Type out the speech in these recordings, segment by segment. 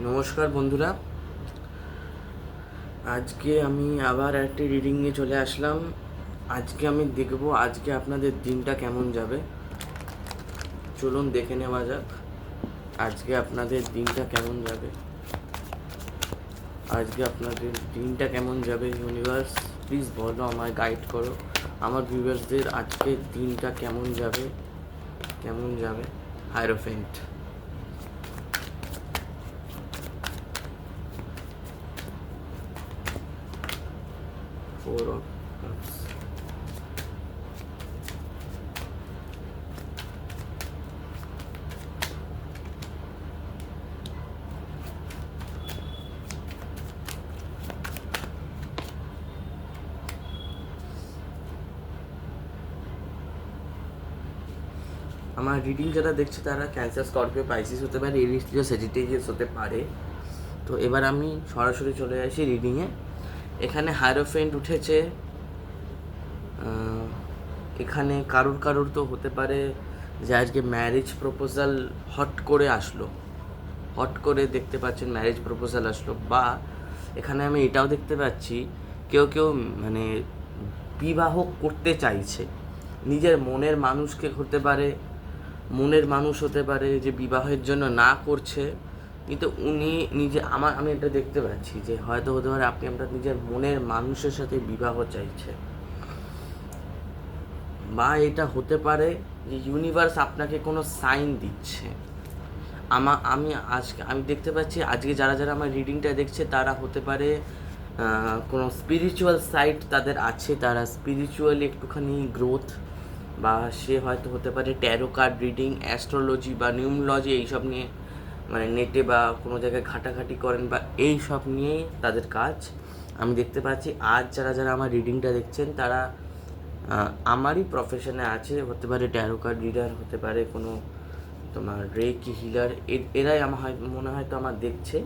নমস্কার বন্ধুরা। আজকে আমি আবার একটি রিডিং নিয়ে চলে আসলাম। আজকে আমি দেখব আজকে আপনাদের দিনটা কেমন যাবে। চলুন দেখে নেওয়া যাক আজকে আপনাদের দিনটা কেমন যাবে। আজকে আপনাদের দিনটা কেমন যাবে ইউনিভার্স প্লিজ বলো, আমায় গাইড করো। আমার ভিউয়ার্সদের আজকের দিনটা কেমন যাবে? কেমন যাবে? Hierophant four of. আমার রিডিং যারা দেখছে, তারা ক্যান্সার স্করপিও পাইসিস হতে পারে এরিস সেজিটেরিয়াস হতে পারে তো এবার আমি সরাসরি চলে আসি রিডিংয়ে এখানে হাইরোফেন্ট উঠেছে। এখানে কারুর কারুর তো হতে পারে যে আজকে ম্যারেজ প্রপোজাল হট করে আসলো। হট করে দেখতে পাচ্ছেন ম্যারেজ প্রপোজাল আসলো। বা এখানে আমি এটাও দেখতে পাচ্ছি, কেউ কেউ মানে বিবাহ করতে চাইছে। নিজের মনের মানুষকে হতে পারে, মনের মানুষ হতে পারে যে বিবাহের জন্য না করছে। কিন্তু উনি নিজে, আমার, আমি এটা দেখতে পাচ্ছি যে হয়তো হতে পারে আপনি আপনার নিজের মনের মানুষের সাথে বিবাহ চাইছে বা এটা হতে পারে যে ইউনিভার্স আপনাকে কোনো সাইন দিচ্ছে। আমা, আমি আজকে, আমি দেখতে পাচ্ছি আজকে যারা যারা আমার রিডিংটা দেখছে তারা হতে পারে কোনো স্পিরিচুয়াল সাইট তাদের আছে, তারা স্পিরিচুয়ালি একটুখানি গ্রোথ বা সে হয়তো হতে পারে ট্যারো কার্ড রিডিং অ্যাস্ট্রোলজি বা নিউমোলজি এইসব নিয়ে মানে নেটে বা কোনো জায়গায় ঘাটাঘাটি করেন বা এই সব নিয়েই তাদের কাজ। আমি দেখতে পাচ্ছি, আজ যারা যারা আমার রিডিংটা দেখছেন, তারা আমারই প্রফেশনে আছে। হতে পারে ট্যারো কার্ড রিডার হতে পারে কোনো তোমার রেকি হিলার এরাই আমার হয়, মনে হয় তো আমার দেখছে।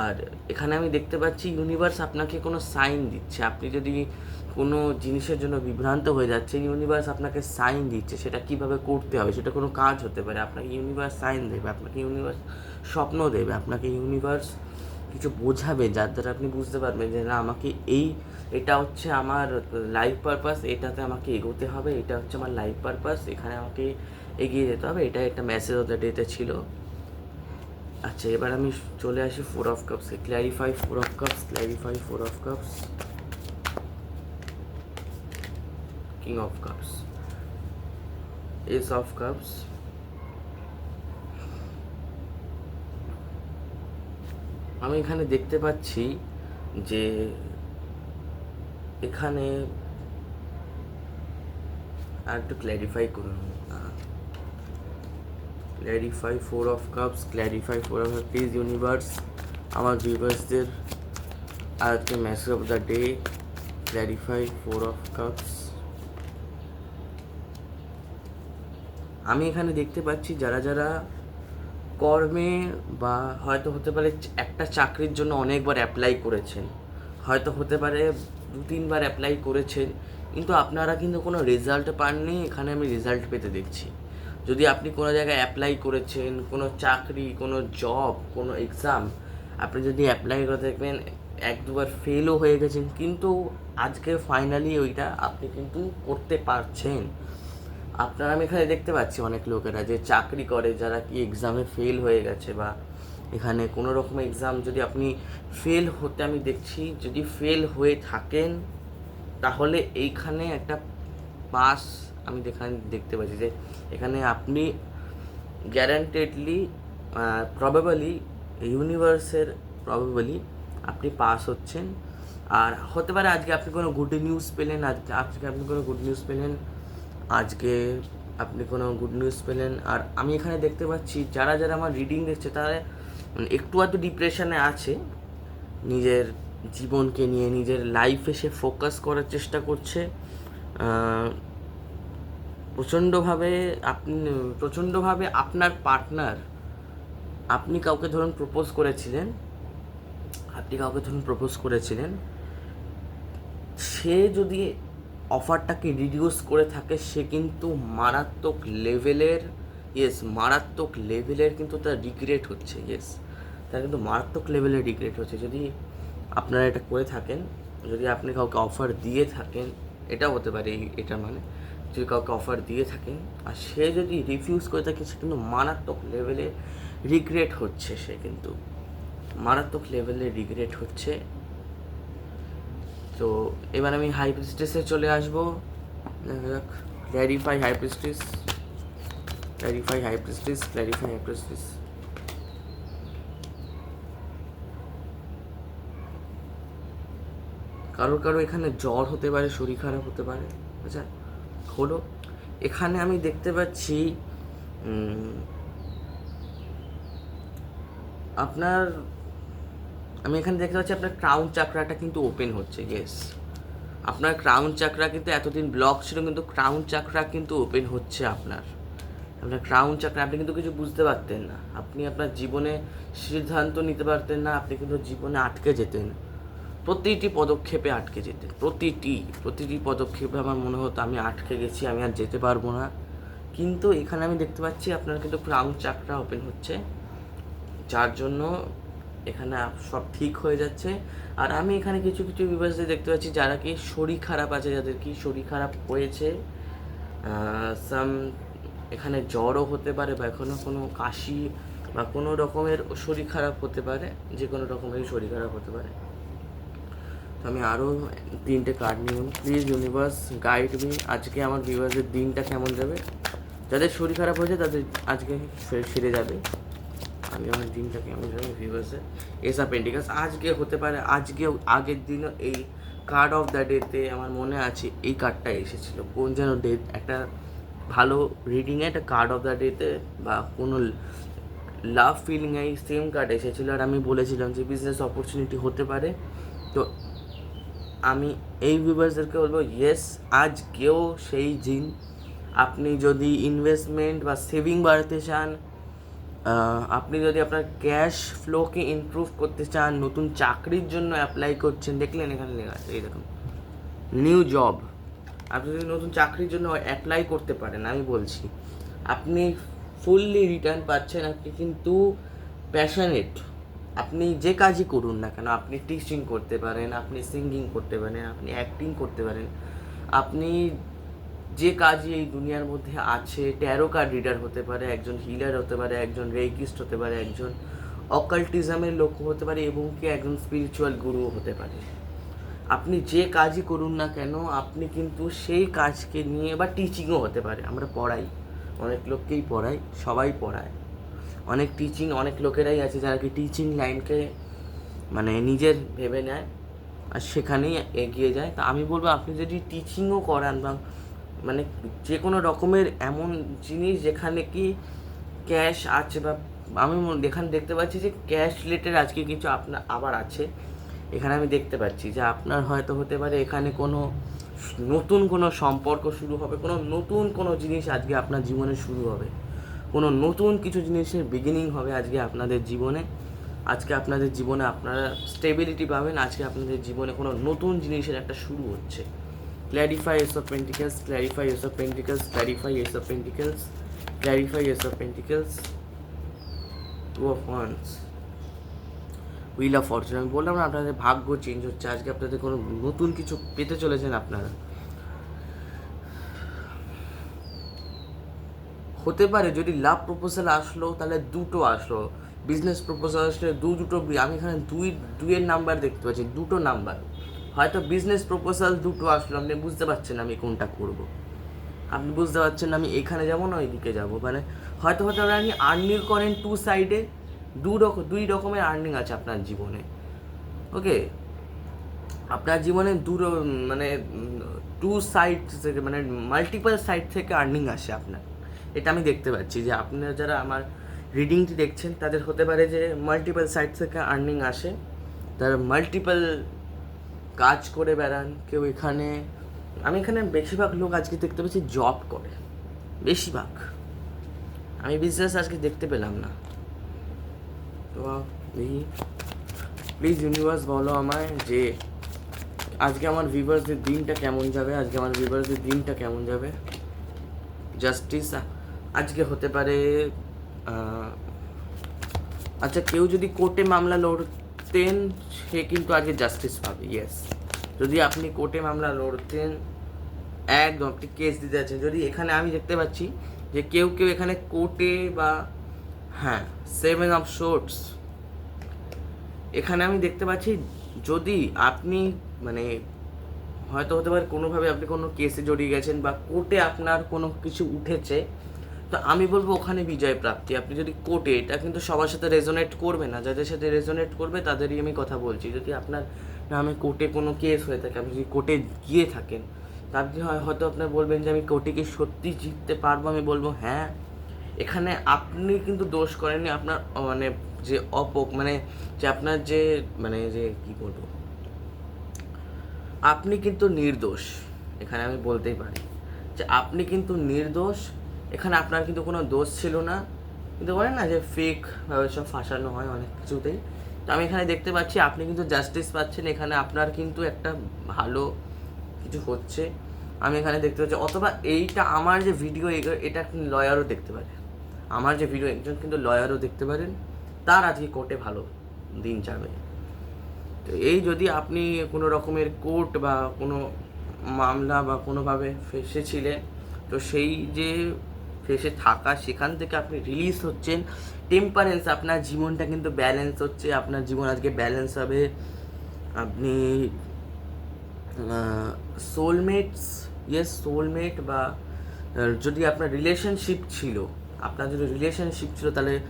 আর এখানে আমি দেখতে পাচ্ছি ইউনিভার্স আপনাকে কোনো সাইন দিচ্ছে। আপনি যদি কোনো জিনিসের জন্য বিভ্রান্ত হয়ে যাচ্ছে ইউনিভার্স আপনাকে সাইন দিচ্ছে। সেটা কীভাবে করতে হবে? সেটা কোনো কাজ হতে পারে। আপনাকে ইউনিভার্স সাইন দেবে, আপনাকে ইউনিভার্স স্বপ্ন দেবে, আপনাকে ইউনিভার্স কিছু বোঝাবে যার দ্বারা আপনি বুঝতে পারবেন যে না, আমাকে এই, এটা হচ্ছে আমার লাইফ পারপাস এটাতে আমাকে এগোতে হবে, এটা হচ্ছে আমার লাইফ পারপাস এখানে আমাকে এগিয়ে যেতে হবে এটা একটা মেসেজ অফ দ্য ডেতে ছিল। আচ্ছা এবার আমি চলে আসি four of Kapse clarify four of cups clarify four of cups king of cups ace of cups আমি এখানে দেখতে পাচ্ছি যে এখানে আর একটু ক্ল্যারিফাই করুন। Clarify four of cups clarify four of please universe আমার ভিউভার্সদের আজকে message of the day clarify four of cups আমি এখানে দেখতে পাচ্ছি যারা যারা কর্মে বা হয়তো হতে পারে একটা চাকরির জন্য অনেকবার অ্যাপ্লাই করেছেন, হয়তো হতে পারে দু তিনবার অ্যাপ্লাই করেছেন, কিন্তু আপনারা কিন্তু কোনো রেজাল্ট পাননি, এখানে আমি রেজাল্ট পেতে দেখছি। যদি আপনি কোনো জায়গায় অ্যাপ্লাই করেছেন, কোনো চাকরি, কোনো জব কোনো এক্সাম আপনি যদি অ্যাপ্লাই করে দেখবেন, এক দুবার ফেলও হয়ে গেছেন, কিন্তু আজকে ফাইনালি ওইটা আপনি কিন্তু করতে পারছেন। আপনারা আমি এখানে দেখতে পাচ্ছি অনেক লোকেরা যে চাকরি করে, যারা কি এক্সামে ফেল হয়ে গেছে বা এখানে কোনো রকম এক্সাম যদি আপনি ফেল হতে আমি দেখছি, যদি ফেল হয়ে থাকেন, তাহলে এইখানে একটা পাস আমি এখানে দেখতে পাচ্ছি যে এখানে আপনি গ্যারান্টেডলি প্রবাবলি ইউনিভার্সের প্রবাবলি আপনি পাস হচ্ছেন। আর হতে পারে আজকে আপনি কোনো গুড নিউজ পেলেন আজকে আজকে আপনি কোনো গুড নিউজ পেলেন, আজকে আপনি কোনো গুড নিউজ পেলেন। আর আমি এখানে দেখতে পাচ্ছি, যারা যারা আমার রিডিং দেখছে, তারা মানে একটু আধটু ডিপ্রেশনে আছে। নিজের জীবনকে নিয়ে, নিজের লাইফে সে ফোকাস করার চেষ্টা করছে। প্রচণ্ডভাবে আপনি, প্রচণ্ডভাবে আপনার পার্টনার আপনি কাউকে ধরুন প্রপোজ করেছিলেন, আপনি কাউকে ধরুন প্রপোজ করেছিলেন, সে যদি অফারটাকে রিডিউস করে থাকে, সে কিন্তু মারাত্মক লেভেলের ইয়েস মারাত্মক লেভেলের কিন্তু তার রিগ্রেট হচ্ছে ইয়েস তার কিন্তু মারাত্মক লেভেলের রিগ্রেট হচ্ছে। যদি আপনারা এটা করে থাকেন, যদি আপনি কাউকে অফার দিয়ে থাকেন, এটাও হতে পারে এটা মানে। যদি কাউকে অফার দিয়ে থাকেন আর সে যদি রিফিউজ করে থাকে, সে কিন্তু মারাত্মক লেভেলে রিগ্রেট হচ্ছে সে কিন্তু। মারাত্মক লেভেলে রিগ্রেট হচ্ছে। তো এবার আমি হাই প্রিস্টেসে চলে আসব। দেখা clarify high priestess clarify high clarify কারোর কারও এখানে জ্বর হতে পারে, শরীর খারাপ হতে পারে আচ্ছা। হলো। এখানে আমি দেখতে পাচ্ছি আপনার, আমি এখানে দেখতে পাচ্ছি আপনার ক্রাউন চাকরাটা কিন্তু ওপেন হচ্ছে ইয়েস আপনার ক্রাউন চাকরা কিন্তু এতদিন ব্লক ছিল, কিন্তু ক্রাউন চাকরা কিন্তু ওপেন হচ্ছে আপনার। আপনার ক্রাউন চাকরা আপনি কিন্তু কিছু বুঝতে পারতেন না। আপনি আপনার জীবনে সিদ্ধান্ত নিতে পারতেন না, আপনি কিন্তু জীবনে আটকে যেতেন। প্রতিটি পদক্ষেপে আটকে যেতে, প্রতিটি প্রতিটি পদক্ষেপে আমার মনে হতো আমি আটকে গেছি, আমি আর যেতে পারব না। কিন্তু এখানে আমি দেখতে পাচ্ছি আপনার কিন্তু ক্রাউন চাকরা ওপেন হচ্ছে, যার জন্য এখানে সব ঠিক হয়ে যাচ্ছে। আর আমি এখানে কিছু কিছু বিভাজে দেখতে পাচ্ছি যারা কি শরীর খারাপ আছে, যাদের কি শরীর খারাপ হয়েছে সাম এখানে জ্বরও হতে পারে বা এখনও কোনো কাশি বা কোনো রকমের শরীর খারাপ হতে পারে যে কোনো রকমের শরীর খারাপ হতে পারে। তো আমি আরও তিনটে কার্ড নিলাম প্লিজ ইউনিভার্স গাইড মি আজকে আমার ভিউয়ার্সের দিনটা কেমন যাবে? যাদের শরীর খারাপ হয়েছে, তাদের আজকে সেরে যাবে। আমি আমার দিনটা কেমন যাবে ভিউয়ার্সের এসা পেন্টিকাস আজকে হতে পারে আজকেও আগের দিনও এই কার্ড অফ দ্য ডেতে আমার মনে আছে, এই কার্ডটা এসেছিল। কোন যেন ডে একটা ভালো রিডিংয়ে একটা কার্ড অফ দ্য ডেতে বা কোনো লাভ ফিলিংয়ে এই সেম কার্ড এসেছিল। আর আমি বলেছিলাম যে বিজনেস অপরচুনিটি হতে পারে। তো আমি এই ভিউভার্সদেরকে বলব ইয়েস আজকেও সেই দিন আপনি যদি ইনভেস্টমেন্ট বা সেভিং বাড়াতে চান আপনি যদি আপনার ক্যাশ ফ্লোকে ইমপ্রুভ করতে চান, নতুন চাকরির জন্য অ্যাপ্লাই করছেন, দেখলেন এখানে লেখা আছে, এই দেখুন নিউ জব আপনি যদি নতুন চাকরির জন্য অ্যাপ্লাই করতে পারেন, আমি বলছি, আপনি ফুললি রিটার্ন পাচ্ছেন, আপনি কিন্তু প্যাশনেট আপনি যে কাজই করুন না কেন, আপনি টিচিং করতে পারেন, আপনি সিঙ্গিং করতে পারেন, আপনি অ্যাক্টিং করতে পারেন, আপনি যে কাজই এই দুনিয়ার মধ্যে আছে ট্যারো কার্ড রিডার হতে পারে, একজন হিলার হতে পারে, একজন রেকিস্ট হতে পারে, একজন অকাল্টিজমের লোক হতে পারে এবং কি একজন স্পিরিচুয়াল গুরুও হতে পারে। আপনি যে কাজই করুন না কেন, আপনি কিন্তু সেই কাজকে নিয়ে বা টিচিংও হতে পারে। আমরা পড়াই, অনেক লোককেই পড়াই, সবাই পড়ায়। অনেক টিচিং অনেক লোকেরাই আছে যারা কি টিচিং লাইনকে মানে নিজের ভেবে নেয় আর সেখানেই এগিয়ে যায়। তা আমি বলব, আপনি যদি টিচিংও করান বা মানে যে কোনো রকমের এমন জিনিস যেখানে কি ক্যাশ আছে বা আমি এখানে দেখতে পাচ্ছি যে ক্যাশ রিলেটেড আজকে কিছু আপনার আবার আছে। এখানে আমি দেখতে পাচ্ছি যে আপনার হয়তো হতে পারে এখানে কোনো নতুন কোনো সম্পর্ক শুরু হবে, কোনো নতুন কোনো জিনিস আজকে আপনার জীবনে শুরু হবে। কোনো নতুন কিছু জিনিসের বিগিনিং হবে আজকে আপনাদের জীবনে। আজকে আপনাদের জীবনে আপনারা স্টেবিলিটি পাবেন, আজকে আপনাদের জীবনে কোনো নতুন জিনিসের একটা শুরু হচ্ছে। Clarify ace of pentacles clarify ace of pentacles clarify ace of pentacles clarify ace of pentacles two of wands wheel of fortune আমি বললাম না, আপনাদের ভাগ্য চেঞ্জ হচ্ছে। আজকে আপনাদের কোনো নতুন কিছু পেতে চলেছেন আপনারা। হতে পারে যদি লাভ প্রপোজাল আসলো, তাহলে দুটো আসলো। বিজনেস প্রপোজাল আসলে দু দুটো আমি এখানে দুই, দুইয়ের নাম্বার দেখতে পাচ্ছি, দুটো নাম্বার হয়তো বিজনেস প্রপোজাল দুটো আসলো, আপনি বুঝতে পারছেন আমি কোনটা করব। আপনি বুঝতে পারছেন আমি এখানে যাব না ওইদিকে যাব মানে হয়তো হয়তো আপনি আর্নিং করেন টু সাইডে দু রকম দুই রকমের আর্নিং আছে আপনার জীবনে। ওকে আপনার জীবনে দু মানে টু সাইড থেকে মানে মাল্টিপল সাইড থেকে আর্নিং আসে আপনার। এটা আমি দেখতে পাচ্ছি যে আপনারা যারা আমার রিডিংটি দেখছেন, তাদের হতে পারে যে মাল্টিপল সাইড থেকে আর্নিং আসে। তারা মাল্টিপল কাজ করে বেড়ান, কেউ এখানে, আমি এখানে বেশিরভাগ লোক আজকে দেখতে পাচ্ছি জব করে, বেশিরভাগ। আমি বিজনেস আজকে দেখতে পেলাম না। তো দেখি প্লিজ ইউনিভার্স বলো আমায় যে আজকে আমার ভিভার্সদের দিনটা কেমন যাবে, আজকে আমার ভিভার্সদের দিনটা কেমন যাবে? জাস্টিস আজকে হতে পারে আচ্ছা কেউ যদি কোর্টে মামলা লড়তেন, সে কিন্তু আজকে জাস্টিস পাবে ইয়েস যদি আপনি কোর্টে মামলা লড়তেন একদম আপনি কেস দিতে যাচ্ছেন, যদি এখানে আমি দেখতে পাচ্ছি যে কেউ কেউ এখানে কোর্টে বা হ্যাঁ সেভেন অফ শোর্টস এখানে আমি দেখতে পাচ্ছি যদি আপনি মানে হয়তো হতে পারে কোনোভাবে আপনি কোনো কেসে জড়িয়ে গেছেন বা কোর্টে আপনার কোনো কিছু উঠেছে তো আমি বলব ওখানে বিজয় প্রাপ্তি। আপনি যদি কোর্টে, এটা কিন্তু সবার সাথে রেজোনেট করবে না। যাদের সাথে রেজোনেট করবে, তাদেরই আমি কথা বলছি। যদি আপনার নামে কোর্টে কোনো কেস হয়ে থাকে, আপনি যদি কোর্টে গিয়ে থাকেন তা আপনি হয়- হয়তো আপনার বলবেন যে, আমি কোর্টে কি সত্যি জিততে পারব? আমি বলব হ্যাঁ। এখানে আপনি কিন্তু দোষ করেননি আপনার মানে যে অপক মানে যে আপনার যে মানে যে, কি বলব? আপনি কিন্তু নির্দোষ। এখানে আমি বলতেই পারি। যে আপনি কিন্তু নির্দোষ এখানে আপনার কিন্তু কোনো দোষ ছিল না। কিন্তু বলেন না যে ফেক ভাবে সব ফাঁসানো হয় অনেক কিছুতেই। তো আমি এখানে দেখতে পাচ্ছি, আপনি কিন্তু জাস্টিস পাচ্ছেন। এখানে আপনার কিন্তু একটা ভালো কিছু হচ্ছে। আমি এখানে দেখতে পাচ্ছি, অথবা এইটা আমার যে ভিডিও এটা লয়ারও দেখতে পারে আমার যে ভিডিও একজন কিন্তু লয়ারও দেখতে পারেন। তার আজকে কোর্টে ভালো দিন যাবে। তো এই যদি আপনি কোনো রকমের কোর্ট বা কোনো মামলা বা কোনোভাবে ফেসেছিলেন, তো সেই যে ফেসে থাকা, সেখান থেকে আপনি রিলিজ হচ্ছেন। টেম্পারেন্স আপনার জীবনটা কিন্তু ব্যালেন্স হচ্ছে, আপনার জীবন আজকে ব্যালেন্স হবে। আপনি সোলমেটস ইয়েস সোলমেট বা যদি আপনার রিলেশনশিপ ছিল, আপনার যদি রিলেশনশিপ ছিল, তাহলে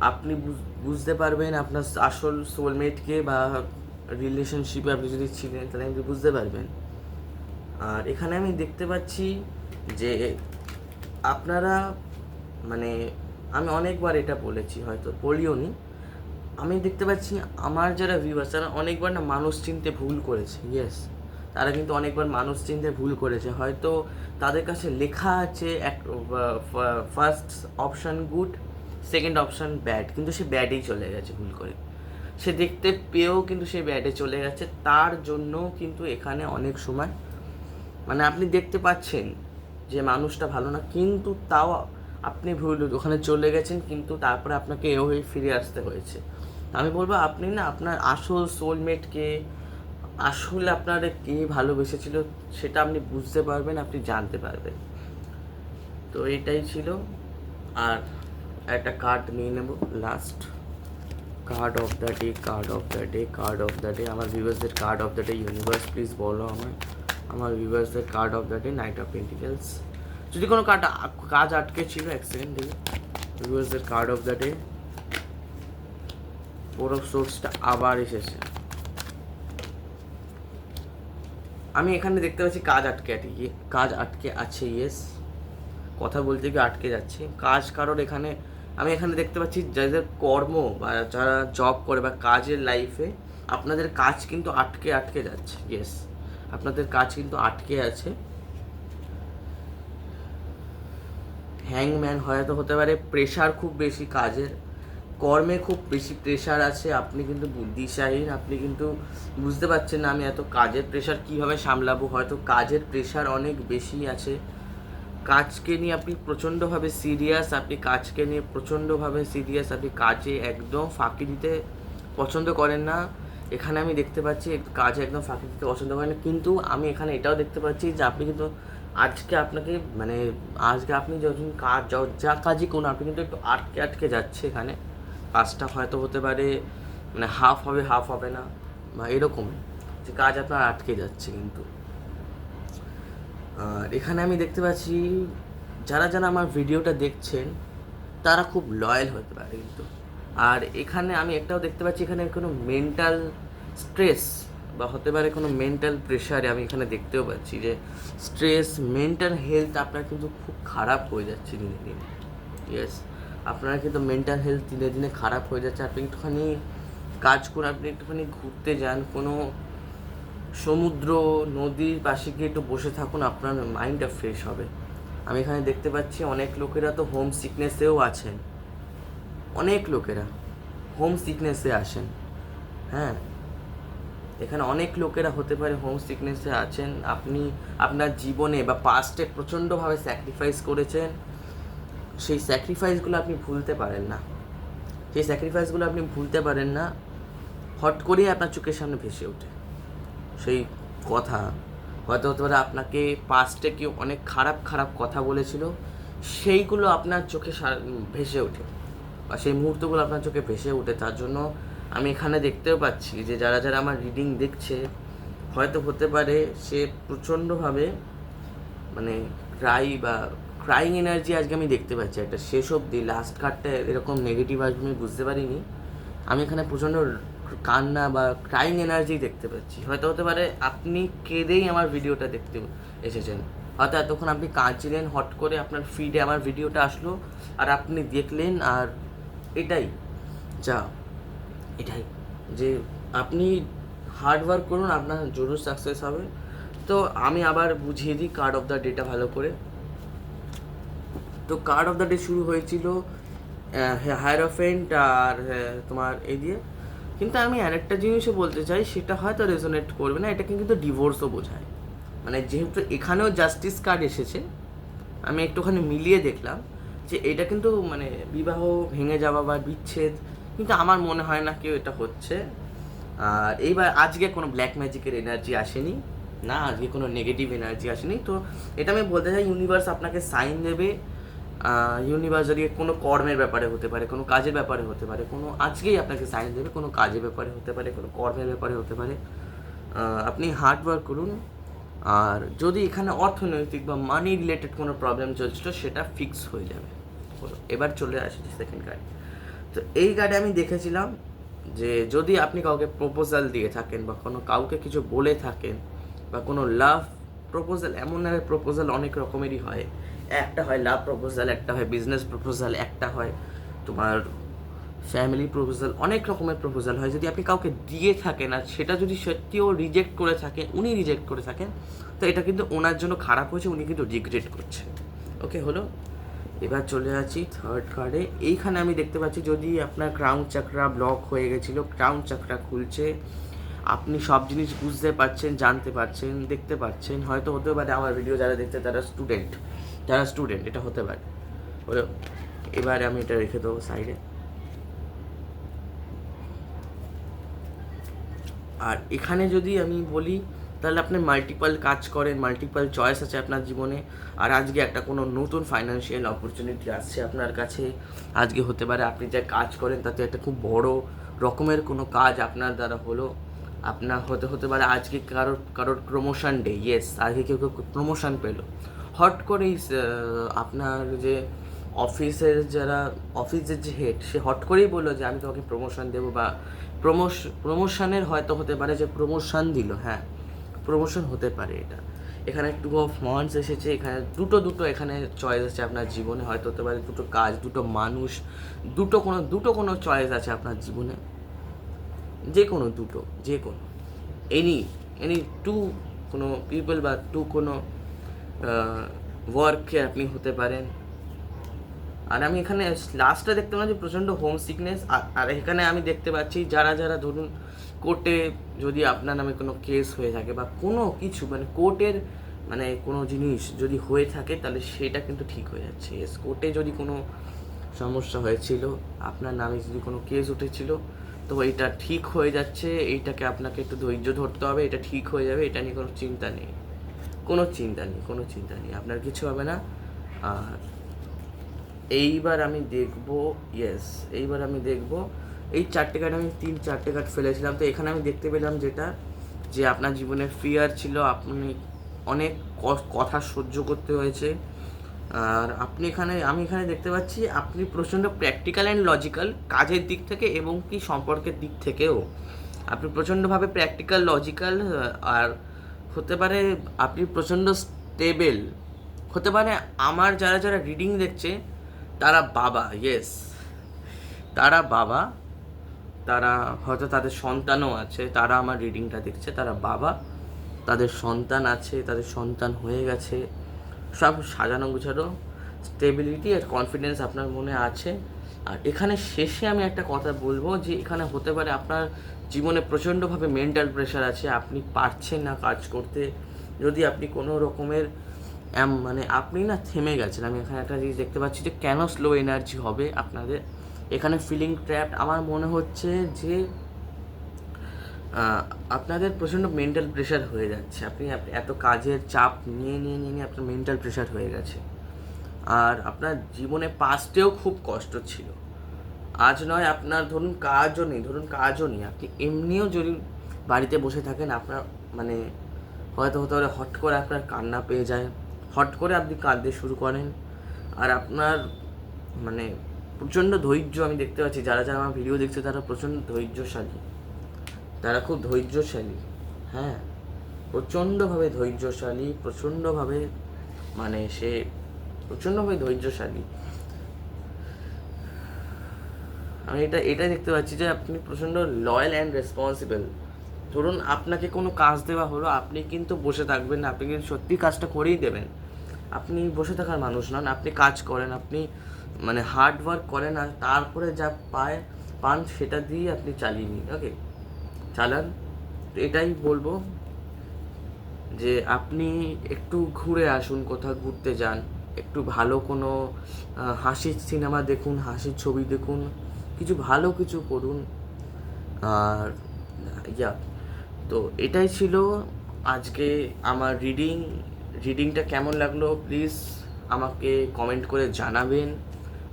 আপনি বুঝ- বুঝতে পারবেন আপনার আসল সোলমেটকে বা রিলেশনশিপে আপনি যদি ছিলেন, তাহলে আপনি বুঝতে পারবেন। আর এখানে আমি দেখতে পাচ্ছি যে আপনারা মানে আমি অনেকবার এটা বলেছি, হয়তো বলিও নি। আমি দেখতে পাচ্ছি, আমার যারা ভিউয়ার্স তারা অনেকবার না মানুষ চিনতে ভুল করেছে ইয়েস তারা কিন্তু অনেকবার মানুষ চিনতে ভুল করেছে। হয়তো তাদের কাছে লেখা আছে এক first option good second option bad কিন্তু সে ব্যাডেই চলে গেছে ভুল করে। সে দেখতে পেয়েও কিন্তু সে ব্যাডে চলে গেছে। তার জন্য কিন্তু এখানে অনেক সময় মানে আপনি দেখতে পাচ্ছেন যে মানুষটা ভালো না, কিন্তু তাও আপনি ভুল, ওখানে চলে গেছেন, কিন্তু তারপরে আপনাকে এ হয়ে ফিরে আসতে হয়েছে। আমি বলব, আপনি না আপনার আসল সোলমেটকে আসলে আপনার কে ভালোবেসেছিল সেটা আপনি বুঝতে পারবেন, আপনি জানতে পারবেন। তো এটাই ছিল। আর একটা কার্ড নিয়ে নেব last card of the day card of the day card of the day আমার ভিউয়ার্সদের card of the day universe please বলো আমার আমার ভিউয়ার্সদের card of the day knight of pentacles যদি কোনো কার্ড কাজ আটকে ছিল এক সেকেন্ড দিকে ভিউয়ার্সদের কার্ড অফ দ্য ডে পুরো সোর্সটা আবার এসেছে। আমি এখানে দেখতে পাচ্ছি কাজ আটকে আটকে কাজ আটকে আছে ইয়েস কথা বলতে গিয়ে আটকে যাচ্ছে। কাজ কারোর এখানে, আমি এখানে দেখতে পাচ্ছি যাদের কর্ম বা যারা জব করে বা কাজের লাইফে আপনাদের কাজ কিন্তু আটকে আটকে যাচ্ছে ইয়েস আপনাদের কাজ কিন্তু আটকে আছে। হ্যাংম্যান হয়তো হতে পারে প্রেশার খুব বেশি কাজের, কর্মে খুব বেশি প্রেশার আছে, আপনি কিন্তু বুদ্ধিশাহীন আপনি কিন্তু বুঝতে পারছেন না আমি এত কাজের প্রেশার কীভাবে সামলাবো, হয়তো কাজের প্রেশার অনেক বেশি আছে। কাজকে নিয়ে আপনি প্রচণ্ডভাবে সিরিয়াস আপনি কাজকে নিয়ে প্রচণ্ডভাবে সিরিয়াস আপনি কাজে একদম ফাঁকি দিতে পছন্দ করেন না। এখানে আমি দেখতে পাচ্ছি কাজে একদম ফাঁকি দিতে পছন্দ করেন না। কিন্তু আমি এখানে এটাও দেখতে পাচ্ছি যে আপনি কিন্তু আজকে আপনাকে মানে আজকে আপনি যখন কাজ, যা কাজই করুন, আপনি কিন্তু একটু আটকে আটকে যাচ্ছে এখানে। কাজটা হয়তো হতে পারে মানে হাফ হবে হাফ হবে না, বা এরকম। যে কাজ আপনার আটকে যাচ্ছে কিন্তু। আর এখানে আমি দেখতে পাচ্ছি, যারা যারা আমার ভিডিওটা দেখছেন, তারা খুব লয়াল হতে পারে কিন্তু। আর এখানে আমি একটাও দেখতে পাচ্ছি, এখানে কোনো মেন্টাল স্ট্রেস বা হতে পারে কোনো মেন্টাল প্রেশারে আমি এখানে দেখতেও পাচ্ছি যে স্ট্রেস মেন্টাল হেলথ আপনার কিন্তু খুব খারাপ হয়ে যাচ্ছে দিনে দিনে। ইয়েস আপনার কিন্তু মেন্টাল হেলথ দিনে দিনে খারাপ হয়ে যাচ্ছে। আপনি একটুখানি কাজ করে আপনি একটুখানি ঘুরতে যান, কোনো সমুদ্র, নদীর পাশে গিয়ে একটু বসে থাকুন, আপনার মাইন্ডটা ফ্রেশ হবে। আমি এখানে দেখতে পাচ্ছি অনেক লোকেরা তো হোম সিকনেসেও আছেন। অনেক লোকেরা হোম সিকনেসে আসেন। হ্যাঁ এখানে অনেক লোকেরা হতে পারে হোম সিকনেসে আছেন। আপনি আপনার জীবনে বা পাস্টে প্রচণ্ডভাবে স্যাক্রিফাইস করেছেন। সেই স্যাক্রিফাইসগুলো আপনি ভুলতে পারেন না। সেই স্যাক্রিফাইসগুলো আপনি ভুলতে পারেন না। হট করেই আপনার চোখের সামনে ভেসে ওঠে। সেই কথা। হয়তো হতে পারে আপনাকে পাস্টে কেউ অনেক খারাপ খারাপ কথা বলেছিল। সেইগুলো আপনার চোখে ভেসে ওঠে। বা সেই মুহূর্তগুলো আপনার চোখে ভেসে ওঠে। তার জন্য আমি এখানে দেখতেও পাচ্ছি যে যারা যারা আমার রিডিং দেখছে, হয়তো হতে পারে সে প্রচণ্ডভাবে মানে ক্রাই বা ক্রাইং এনার্জি আজকে আমি দেখতে পাচ্ছি। একটা শেষ অবধি লাস্ট কার্ডটা এরকম নেগেটিভ আসবে আমি বুঝতে পারিনি। আমি এখানে প্রচণ্ড কান্না বা ক্রাইং এনার্জি দেখতে পাচ্ছি। হয়তো হতে পারে আপনি কেঁদেই আমার ভিডিওটা দেখতে এসেছেন। হয়তো এতক্ষণ আপনি কাঁদছিলেন, হট করে আপনার ফিডে আমার ভিডিওটা আসলো, আর আপনি দেখলেন আর এটাই। যা এটাই যে আপনি হার্ড ওয়ার্ক করুন, আপনার জরুর সাকসেস হবে। তো আমি আবার বুঝিয়ে দিই কার্ড অফ দ্য ডেটা ভালো করে। তো কার্ড অফ দ্য ডে শুরু হয়েছিল হায়ারোফেন্ট আর তোমার এই দিয়ে। কিন্তু আমি আরেকটা জিনিসও বলতে চাই, সেটা হয়তো রেজোনেট করবে না, এটাকে কিন্তু ডিভোর্সও বোঝায়। মানে যেহেতু এখানেও জাস্টিস কার্ড এসেছে, আমি একটুখানি মিলিয়ে দেখলাম যে এটা কিন্তু মানে বিবাহ ভেঙে যাওয়া বা বিচ্ছেদ কিন্তু আমার মনে হয় না কেউ এটা হচ্ছে। আর এইবার আজকে কোনো ব্ল্যাক ম্যাজিকের এনার্জি আসেনি, না, আজকে কোনো নেগেটিভ এনার্জি আসেনি। তো এটা আমি বলতে চাই ইউনিভার্স আপনাকে সাইন দেবে। ইউনিভার্স যদি কোনো কর্মের ব্যাপারে হতে পারে, কোনো কাজের ব্যাপারে হতে পারে, কোনো আজকেই আপনাকে সাইন দেবে, কোনো কাজের ব্যাপারে হতে পারে, কোনো কর্মের ব্যাপারে হতে পারে। আপনি হার্ডওয়ার্ক করুন। আর যদি এখানে অর্থনৈতিক বা মানি রিলেটেড কোনো প্রবলেম চলছিল, সেটা ফিক্স হয়ে যাবে। এবার চলে আসি সেকেন্ড কার্ড তো এই কার্ডে আমি দেখেছিলাম যে যদি আপনি কাউকে প্রপোজাল দিয়ে থাকেন বা কোনো কাউকে কিছু বলে থাকেন বা কোনো লাভ প্রপোজাল এমন না প্রপোজাল অনেক রকমেরই হয়। একটা হয় লাভ প্রপোজাল একটা হয় বিজনেস প্রপোজাল একটা হয় তোমার ফ্যামিলি প্রপোজাল অনেক রকমের প্রপোজাল হয়। যদি আপনি কাউকে দিয়ে থাকেন আর সেটা যদি সত্যিও রিজেক্ট করে থাকেন, উনি রিজেক্ট করে থাকেন, তো এটা কিন্তু ওনার জন্য খারাপ হয়েছে, উনি কিন্তু রিগ্রেট করছেন। ওকে হলো? এবার চলে যাচ্ছি থার্ড কার্ডে এইখানে আমি দেখতে পাচ্ছি, যদি আপনার ক্রাউন চাকরা ব্লক হয়ে গেছিল ক্রাউন চাকরা খুলছে, আপনি সব জিনিস বুঝতে পারছেন, জানতে পারছেন, দেখতে পাচ্ছেন হয়তো হতে পারে আমার ভিডিও যারা দেখতে তারা স্টুডেন্ট যারা স্টুডেন্ট এটা হতে পারে। হলো এবারে আমি এটা রেখে দেবো সাইডে আর এখানে যদি আমি বলি তাহলে আপনি মাল্টিপাল কাজ করেন মাল্টিপাল চয়েস আছে আপনার জীবনে। আর আজকে একটা কোনো নতুন ফাইন্যান্সিয়াল অপরচুনিটি আসছে আপনার কাছে। আজকে হতে পারে আপনি যা কাজ করেন, তাতে একটা খুব বড় রকমের কোনো কাজ আপনার দ্বারা হলো। আপনার হতে হতে পারে আজকে কারোর কারোর প্রমোশন ডে ইয়েস আজকে কেউ কেউ প্রমোশন পেল। হট করেই আপনার যে অফিসের যারা, অফিসের যে হেড সে হট করেই বলল যে আমি তোমাকে প্রমোশন দেবো বা প্রমোশ প্রমোশনের হয়তো হতে পারে যে প্রমোশন দিল হ্যাঁ। প্রমোশন হতে পারে এটা। এখানে টু অফ মন্স এসেছে, এখানে দুটো দুটো এখানে চয়েস আছে আপনার জীবনে, হয়তো হতে পারে দুটো কাজ, দুটো মানুষ, দুটো কোনো দুটো কোনো চয়েস আছে আপনার জীবনে। যে কোনো দুটো যে কোনো এনি এনি টু কোনো পিপল বা টু কোনো ওয়ার্কে আপনি হতে পারেন। আর আমি এখানে লাস্টটা দেখতে পাচ্ছি প্রচণ্ড হোম সিকনেস আর এখানে আমি দেখতে পাচ্ছি যারা যারা ধরুন কোর্টে যদি আপনার নামে কোনো কেস হয়ে থাকে বা কোনো কিছু মানে কোর্টের মানে কোনো জিনিস যদি হয়ে থাকে, তাহলে সেটা কিন্তু ঠিক হয়ে যাচ্ছে। এস কোর্টে যদি কোনো সমস্যা হয়েছিল, আপনার নামে যদি কোনো কেস উঠেছিল, তো এটা ঠিক হয়ে যাচ্ছে, এইটাকে আপনাকে একটু ধৈর্য ধরতে হবে, এটা ঠিক হয়ে যাবে, এটা নিয়ে কোনো চিন্তা নেই। কোনো চিন্তা নেই, কোনো চিন্তা নেই, আপনার কিছু হবে না। আর এইবার আমি দেখব ইয়েস এইবার আমি দেখব এই চারটে কার্ড আমি তিন চারটে কার্ড ফেলেছিলাম। তো এখানে আমি দেখতে পেলাম যেটা, যে আপনার জীবনে ফিয়ার ছিল, আপনি অনেক কথা সহ্য করতে হয়েছে। আর আপনি এখানে, আমি এখানে দেখতে পাচ্ছি, আপনি প্রচণ্ড প্র্যাকটিক্যাল অ্যান্ড লজিক্যাল কাজের দিক থেকে এবং কি সম্পর্কের দিক থেকেও। আপনি প্রচণ্ডভাবে প্র্যাকটিক্যাল লজিক্যাল আর হতে পারে আপনি প্রচণ্ড স্টেবেল হতে পারে আমার যারা যারা রিডিং দেখছে, তারা বাবা ইয়েস তারা বাবা তারা হয়তো তাদের সন্তানও আছে, তারা আমার রিডিংটা দেখছে, তারা বাবা, তাদের সন্তান আছে, তাদের সন্তান হয়ে গেছে। সব সাজানো গুছানো স্টেবিলিটি আর কনফিডেন্স আপনার মনে আছে। আর এখানে শেষে আমি একটা কথা বলব যে এখানে হতে পারে আপনার জীবনে প্রচণ্ডভাবে মেন্টাল প্রেশার আছে, আপনি পারছেন না কাজ করতে। যদি আপনি কোনো রকমের মানে আপনি না থেমে গেছেন, আমি এখানে একটা জিনিস দেখতে পাচ্ছি যে কেন স্লো এনার্জি হবে আপনাদের? এখানে ফিলিং ট্র্যাপ আমার মনে হচ্ছে যে আপনাদের প্রচণ্ড মেন্টাল প্রেশার হয়ে যাচ্ছে। আপনি এত কাজের চাপ নিয়ে নিয়ে নিয়ে নিয়ে আপনার মেন্টাল প্রেশার হয়ে গেছে। আর আপনার জীবনে পাস্টেও খুব কষ্ট ছিল। আজ নয়, আপনার ধরুন কাজও নেই, ধরুন কাজও নেই। আপনি এমনিও যদি বাড়িতে বসে থাকেন, আপনার মানে হয়তো হতে পারে হট করে আপনার কান্না পেয়ে যায়। হট করে আপনি কাঁদতে শুরু করেন। আর আপনার মানে প্রচণ্ড ধৈর্য আমি দেখতে পাচ্ছি। যারা যারা আমার ভিডিও দেখছে, তারা প্রচণ্ড ধৈর্যশালী। তারা খুব ধৈর্যশালী। হ্যাঁ প্রচণ্ডভাবে ধৈর্যশালী, প্রচণ্ডভাবে মানে সে প্রচণ্ডভাবে ধৈর্যশালী। আমি এটা এটা দেখতে পাচ্ছি যে আপনি প্রচণ্ড লয়াল অ্যান্ড রেসপন্সিবল ধরুন, আপনাকে কোনো কাজ দেওয়া হলো, আপনি কিন্তু বসে থাকবেন না। আপনি কিন্তু সত্যি কাজটা করেই দেবেন। আপনি বসে থাকার মানুষ নন, আপনি কাজ করেন, আপনি মানে হার্ড ওয়ার্ক করেন আর তারপরে যা পায়, পান সেটা দিয়ে আপনি চালিয়ে নিন ওকে চালান এটাই বলব যে আপনি একটু ঘুরে আসুন, কোথাও ঘুরতে যান, একটু ভালো কোনো হাসির সিনেমা দেখুন, হাসির ছবি দেখুন, কিছু ভালো কিছু করুন, আর, ইয়া, তো এটাই ছিল আজকে আমার রিডিং রিডিংটা কেমন লাগল? প্লিজ আমাকে কমেন্ট করে জানাবেন।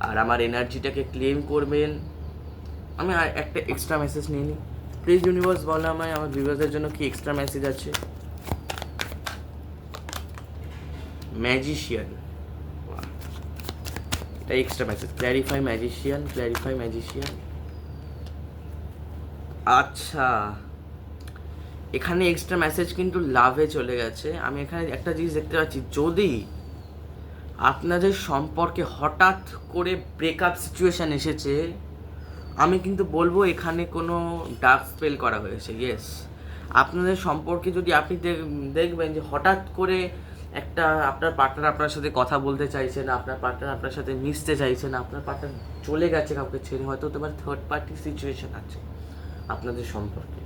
আর আমার এনার্জিটাকে ক্লেম করবেন। আমি আর একটা এক্সট্রা মেসেজ নিয়ে নিই। প্লিজ ইউনিভার্স বলো আমায়, আমার ভিউয়ারদের জন্য কি এক্সট্রা মেসেজ আছে? ম্যাজিশিয়ান এটা extra message clarify magician clarify magician আচ্ছা। এখানে এক্সট্রা মেসেজ কিন্তু লাভে চলে গেছে। আমি এখানে একটা জিনিস দেখতে পাচ্ছি। যদি আপনাদের সম্পর্কে হঠাৎ করে ব্রেকআপ সিচুয়েশান এসেছে, আমি কিন্তু বলব এখানে কোনো ডার্ক স্পেল করা হয়েছে ইয়েস আপনাদের সম্পর্কে যদি আপনি দেখবেন যে হঠাৎ করে একটা আপনার পার্টনার আপনার সাথে কথা বলতে চাইছে না, আপনার পার্টনার আপনার সাথে মিশতে চাইছে না, আপনার পার্টনার চলে গেছে কাউকে ছেড়ে, হয়তো হতে পারে থার্ড পার্টি সিচুয়েশান আছে আপনাদের সম্পর্কে।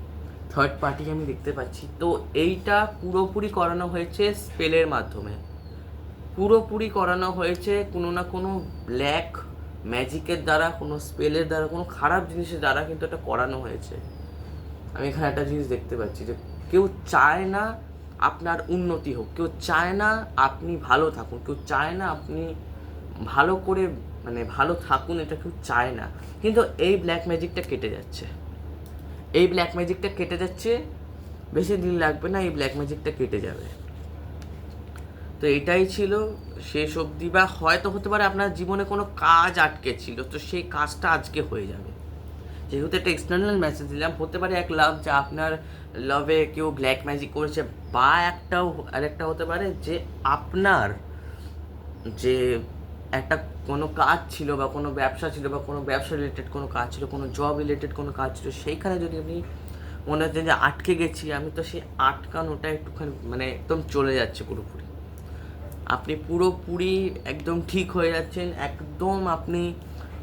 থার্ড পার্টি আমি দেখতে পাচ্ছি। তো এইটা পুরোপুরি করানো হয়েছে স্পেলের মাধ্যমে। পুরোপুরি করানো হয়েছে কোনো না কোনো ব্ল্যাক ম্যাজিকের দ্বারা, কোনো স্পেলের দ্বারা, কোনো খারাপ জিনিসের দ্বারা কিন্তু এটা করানো হয়েছে। আমি এখানে একটা জিনিস দেখতে পাচ্ছি যে কেউ চায় না আপনার উন্নতি হোক, কেউ চায় না আপনি ভালো থাকুন, কেউ চায় না আপনি ভালো করে মানে ভালো থাকুন এটা কেউ চায় না। কিন্তু এই ব্ল্যাক ম্যাজিকটা কেটে যাচ্ছে। এই ব্ল্যাক ম্যাজিকটা কেটে যাচ্ছে, বেশি দিন লাগবে না, এই ব্ল্যাক ম্যাজিকটা কেটে যাবে। তো এটাই ছিল শেষ অবধি বা হয়তো হতে পারে আপনার জীবনে কোনো কাজ আটকে ছিল, তো সেই কাজটা আজকে হয়ে যাবে। যেহেতু একটা এক্সটার্নাল মেসেজ দিলাম, হতে পারে এক লাভ যে আপনার লাভে কেউ ব্ল্যাক ম্যাজিক করেছে, বা একটাও আরেকটা হতে পারে যে আপনার যে একটা কোনো কাজ ছিল বা কোনো ব্যবসা ছিল বা কোনো ব্যবসা রিলেটেড কোনো কাজ ছিল, কোনো জব রিলেটেড কোনো কাজ ছিল, সেইখানে যদি আপনি মনে হচ্ছে যে আটকে গেছি, আমি তো সেই আটকানোটা একটুখানি মানে একদম চলে যাচ্ছে পুরোপুরি। আপনি পুরোপুরি একদম ঠিক হয়ে যাচ্ছেন, একদম আপনি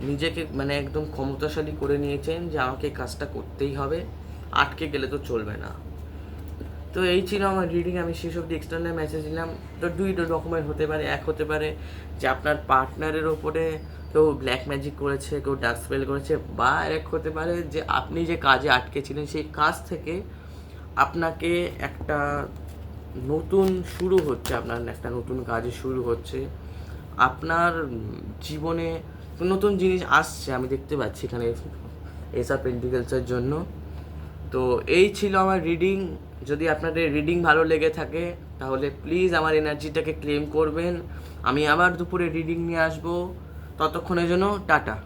নিজেকে মানে একদম ক্ষমতাশালী করে নিয়েছেন যে আমাকে কাজটা করতেই হবে, আটকে গেলে তো চলবে না। তো এই ছিল আমার রিডিং আমি শেষ অব্দি এক্সটার্নাল মেসেজ দিলাম তো দুই রকমের হতে পারে, এক হতে পারে যে আপনার পার্টনারের ওপরে কেউ ব্ল্যাক ম্যাজিক করেছে, কেউ ডার্ক স্পেল করেছে, বা এক হতে পারে যে আপনি যে কাজে আটকে ছিলেন, সেই কাজ থেকে আপনাকে একটা নতুন শুরু হচ্ছে, আপনার একটা নতুন কাজে শুরু হচ্ছে। আপনার জীবনে নতুন জিনিস আসছে, আমি দেখতে পাচ্ছি এখানে এসা পেন্টিকেলসের জন্য। তো এই ছিল আমার রিডিং যদি আপনাদের রিডিং ভালো লেগে থাকে, তাহলে প্লিজ আমার এনার্জিটাকে ক্লেম করবেন। আমি আবার দুপুরে রিডিং নিয়ে আসব। ততক্ষণের জন্য টাটা।